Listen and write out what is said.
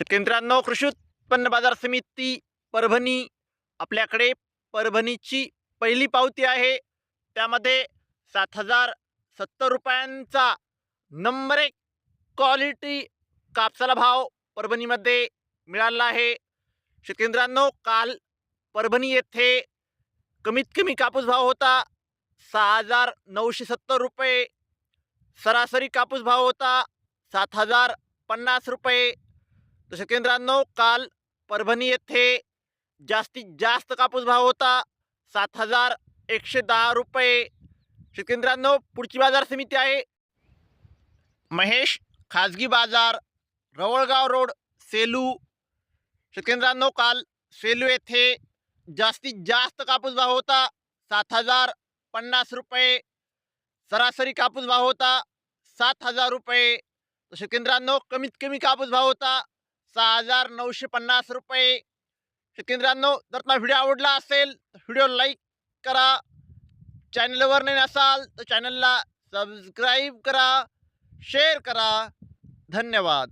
शेतकरी मित्रांनो कृषी उत्पन्न बाजार समिती परभणी आपल्याकडे परभणीची पहिली पावती आहे. त्यामध्ये सात हजार सत्तर रुपयांचा नंबर एक क्वालिटी कापसाला भाव परभणीमध्ये मिळाला आहे. शेतकरी मित्रांनो काल परभणी येथे कमीत कमी कापूस भाव होता सहा हजार नऊशे सत्तर रुपये. सरासरी कापूस भाव होता सात हजार पन्नास रुपये. तर शेतकरी मित्रांनो काल परभणी येथे जास्तीत जास्त कापूस भाव होता. सात हज़ार एकशे दहा रुपये. शेतकरी मित्रांनो पुढची बाज़ार समिती आहे. महेश खाजगी बाज़ार, रवळगाव रोड, सेलू. शेतकरी मित्रांनो काल सेलू येथे जास्तीत जास्त कापूस भाव होता. सात हज़ार पन्नास रुपये. सरासरी कापूस भाव होता सात हज़ार रुपये. शेतकरी मित्रांनो कमीत कमी कापूस भाव होता सहा हजार नऊशे पन्नास रुपये. शेतकरी मित्रांनो जर तुम्हाला व्हिडिओ आवडला असेल तर व्हिडिओ लाईक करा. चॅनलवर नाही असाल तर चॅनलला सबस्क्राईब करा शेअर करा. धन्यवाद.